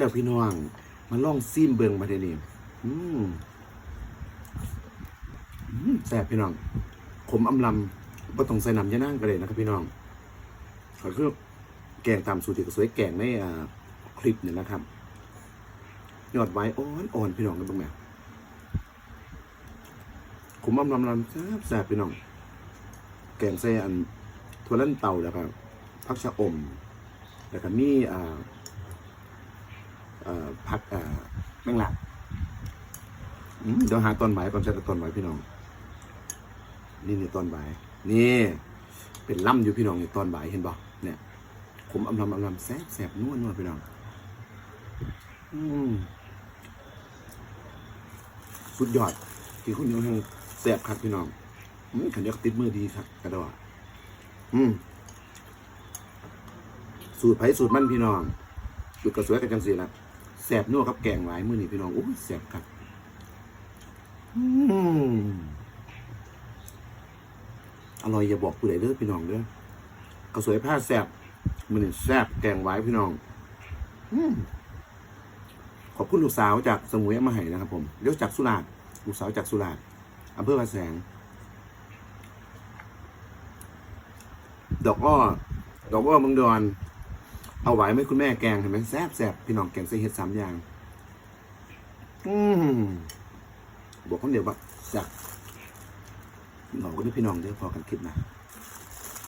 เดี๋ยวพี่น้อง มาลองซิมเบิงมาเดี๋ยวนี้อืมแซ่บพี่น้อง ขมอำลำก็ต้องใส่น้ำยะนางกันเลยนะครับพี่น้องก็คือแกงตามสูตรที่สวยแกงในคลิปเนี่ยนะครับ ยอดไว้อ่อนอ่อนพี่น้องกันบ้างไหมขมอำลำลำแซ่บแซ่บพี่น้อง แกงใส่อันถั่วลันเต่าแล้วก็ผักชะอม แล้วก็มีอ่า ผักแมงลักเดี๋ยวหาตอนบ่ายก่อนจะตอนบ่ายพี่น้อง นี่นี่ตอนบ่ายนี่ เป็นล่ำอยู่พี่น้องนี่ตอนบ่ายเห็นบ่เนี่ยผมอำลำอำลำแซ่บแซ่บนวลนวลพี่น้องสุดยอดที่คุณยังแซ่บครับพี่น้องอืมขันยกติดมือดีครับกระดดอืมสูตรไผ่สูตรมันพี่น้องสูตรกระสวยกันจังสีละ สบนัวครับแกงหลายมือนี่พี่น้องโอ้แสบครับอืมอร่อยอย่าบอกผู้ใดเด้อพี่น้องเด้อกระสวยผ้าแสบมือนี่แสบแกงไว้พี่น้องอขอบคุณลูกสาวจากสมุยมาให้นะครับ ผมเดี๋ยวจากสุราษฎร์ลูกสาวจากสุราษฎร์อำเภอพระแสง ดอกอ้อดอกอ้อเมืองดอน เอาไหวไหมคุณแม่แกงเห็นไหมแซ่บแซ่บพี่น้องแกงใส่เห็ดสามอย่าง อืมบอกคนเดียวว่าแซ่บพี่น้องก็ได้พี่น้องเด้อพอกันคลิปหนะ